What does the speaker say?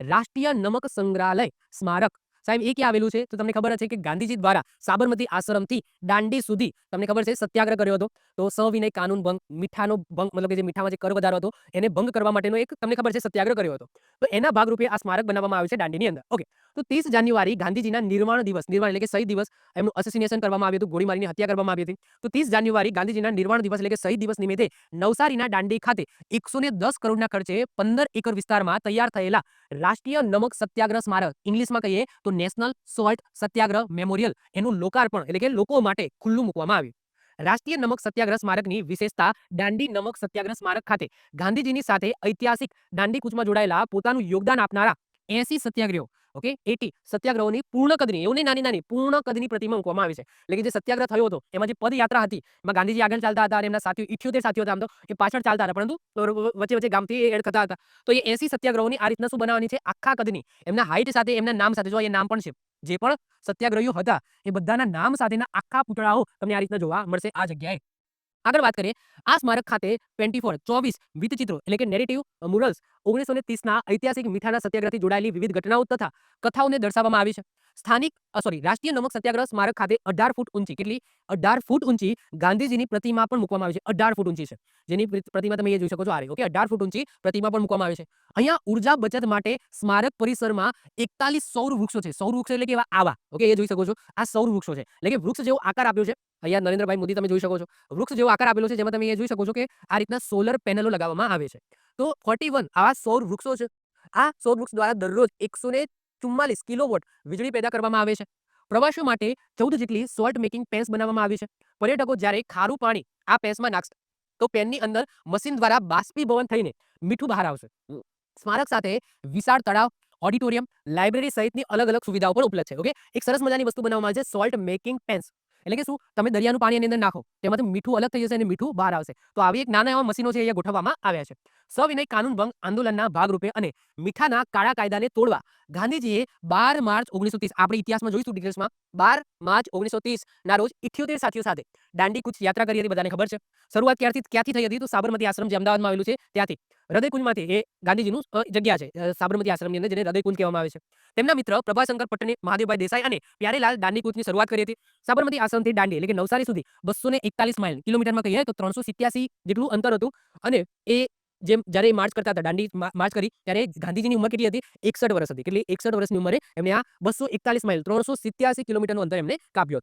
રાષ્ટ્રીય નમક સંગ્રહાલય, સ્મારક. સાહેબ, એ ક્યાં આવેલું છે? તો તમને ખબર છે કે ગાંધીજી દ્વારા સાબરમતી આશ્રમથી દાંડી સુધી, તમને ખબર છે, સત્યાગ્રહ કર્યો હતો. તો સવિનય કાનૂન ભંગ, મીઠાનો ભંગ, મતલબ કે જે મીઠામાં જે કર વધારો હતો, એને ભંગ કરવા માટેનો એક, તમને ખબર છે, સત્યાગ્રહ કર્યો હતો. તો એના ભાગરૂપે આ સ્મારક બનાવવામાં આવ્યું છે દાંડીની અંદર. ઓકે તો ત્રીસ જાન્યુઆરી ગાંધીજીના નિર્વાણ દિવસ નિર્વાણ એટલે કે શહીદ દિવસ, એમનું અસેસિનેશન કરવામાં આવ્યું હતું, ગોળીમારીની હત્યા કરવામાં આવી હતી. તો ત્રીસ જાન્યુઆરી ગાંધીજીના નિર્વાણ દિવસ એટલે કે શહીદ દિવસ નિમિત્તે નવસારીના દાંડી ખાતે એકસો દસ કરોડના ખર્ચે પંદર એકર વિસ્તારમાં તૈયાર થયેલા રાષ્ટ્રીય નમક સત્યાગ્રહ સ્મારક, ઇંગ્લિશમાં કહીએ તો નેશનલ સોલ્ટ સત્યાગ્રહ મેમોરિયલ, એનું લોકાર્પણ એટલે કે લોકો માટે ખુલ્લું મૂકવામાં આવ્યું. રાષ્ટ્રીય નમક સત્યાગ્રહ સ્મારકની વિશેષતા દાંડી નમક સત્યાગ્રહ સ્મારક ખાતે ગાંધીજીની સાથે ઐતિહાસિક દાંડી કૂચમાં જોડાયેલા પોતાનું યોગદાન આપનારા એસી સત્યાગ્રહો ઓકે? એટી સત્યાગ્રહોની પૂર્ણ કદની એવું નાની નાની પૂર્ણ કદની પ્રતિમા મૂકવામાં આવી છે. એટલે કે જે સત્યાગ્રહ થયો હતો, એમાં જે પદયાત્રા હતી, એમાં ગાંધીજી આગળ ચાલતા હતા અને એમના સાથીઓ ઇઠ્યોતેર સાથીઓ હતા આમ તો, એ પાછળ ચાલતા હતા, પરંતુ વચ્ચે વચ્ચે ગામથી એડ થતા હતા. તો એ એસી સત્યાગ્રહોની આ રીતના શું બનાવવાની છે? આખા કદની, એમના હાઇટ સાથે, એમના નામ સાથે, જો એ નામ પણ છે, જે પણ સત્યાગ્રહીઓ હતા, એ બધાના નામ સાથેના આખા પૂતળાઓ તમને આ રીતના જોવા મળશે આ જગ્યાએ. આગળ વાત કરીએ, આ સ્મારક ખાતે ટ્વેન્ટી ફોર ચોવીસ વિતચિત્રો એટલે કે નેરેટિવ મુરલ્સ ઓગણીસો ને ત્રીસના ઐતિહાસિક મીઠાના સત્યાગ્રહથી જોડાયેલી વિવિધ ઘટનાઓ તથા કથાઓને દર્શાવવામાં આવી છે. સ્થાનિક સોરી રાષ્ટ્રીય નમક સત્યાગ્રહ સ્મારક ખાતે અઢાર ફૂટ ઊંચી, કેટલી? અઢાર ફૂટ ઊંચી ગાંધીજીની પ્રતિમા પણ મૂકવામાં આવી છે. અઢાર ફૂટ ઊંચી છે. જેની પ્રતિમા તમે એ જોઈ શકો છો આ ઓકે? અઢાર ફૂટ ઊંચી પ્રતિમા પણ મૂકવામાં આવી છે. અહીંયા ઊર્જા બચત માટે સ્મારક પરિસરમાં એકતાલીસ સૌર વૃક્ષો છે. સૌર વૃક્ષો એટલે કે આવા, ઓકે? એ જોઈ શકો છો. આ સૌર વૃક્ષો છે. એટલે કે વૃક્ષ જેવો આકાર આપ્યો છે. અહીંયા નરેન્દ્રભાઈ મોદી તમે જોઈ શકો છો. વૃક્ષ જેવો આકાર આપેલો છે, જેમાં તમે એ જોઈ શકો છો કે આ રીતના સોલર પેનલો લગાવવામાં આવે છે. તો ફોર્ટી વન આવા સૌર વૃક્ષો છે. આ સૌર વૃક્ષ દ્વારા દરરોજ એકસો ચુમ્માલીસ કિલોવોટ વીજળી પેદા કરવામાં આવે છે. પ્રવાસીઓ માટે ચૌદ જેટલી સોલ્ટ મેકિંગ પેન્સ બનાવવામાં આવી છે. પર્યટકો જ્યારે ખારું પાણી આ પેન્સમાં નાખશે, તો પેનની અંદર મશીન દ્વારા બાષ્પીભવન થઈને મીઠું બહાર આવશે. સ્મારક સાથે વિશાળ તળાવ, ઓડિટોરિયમ, લાઇબ્રેરી સહિતની અલગ અલગ સુવિધાઓ પણ ઉપલબ્ધ છે, ઓકે? એક સરસ મજાની વસ્તુ બનાવવામાં આવે છે, સોલ્ટ મેકિંગ પેન્સ. એટલે કે શું? તમે દરિયાનું પાણી એની અંદર નાખો, તેમાંથી મીઠું અલગ થઈ જશે અને મીઠું બહાર આવશે. તો આવી એક નાના એવા મશીનો છે અહીંયા ગોઠવવામાં આવ્યા છે. સવિનય કાનૂનભંગ આંદોલનના ભાગરૂપે અને મીઠાના કાળા કાયદાને તોડવા. ગાંધીજીએ બાર માર્ચ ઓગણીસો ત્રીસ આપણે ઇતિહાસમાં જોઈશું ડિટેલ્સમાં, બાર માર્ચ ઓગણીસો ના રોજ ઇઠ્યોતેર સાથીઓ સાથે દાંડી કૂચ યાત્રા કરી હતી, બધાને ખબર છે? શરૂઆત ક્યારથી, ક્યાંથી થઈ હતી તો સાબરમતી આશ્રમ, જે અમદાવાદમાં આવેલું છે, ત્યાંથી. હૃદયકુંજમાંથી એ ગાંધીજીનું જગ્યા છે સાબરમતી આશ્રમની અંદર, જેને હૃદયકુંજ કહેવામાં આવે છે. તેમના મિત્ર પ્રભાશંકર પટને મહાદેવભાઈ દેસાઈ અને પ્યારેલાલ દાંડી કૂચની શરૂઆત કરી હતી. સાબરમતી આશ્રમથી દાંડી, એટલે કે નવસારી સુધી બસો ને એકતાલીસ માઇલ કિલોમીટરમાં કહીએ તો ત્રણસો સિત્યાસી જેટલું અંતર હતું અને એ જેમ જ્યારે માર્ચ કરતા હતા, દાંડી માર્ચ કરી, ત્યારે ગાંધીજીની ઉંમર કેટલી હતી? એકસઠ વર્ષ હતી. કેટલી? એકસઠ વર્ષની ઉંમરે એમને આ બસો એકતાલીસ માઇલ, ત્રણસો સિત્યાસી કિલોમીટરનું અંતર એમને કાપ્યું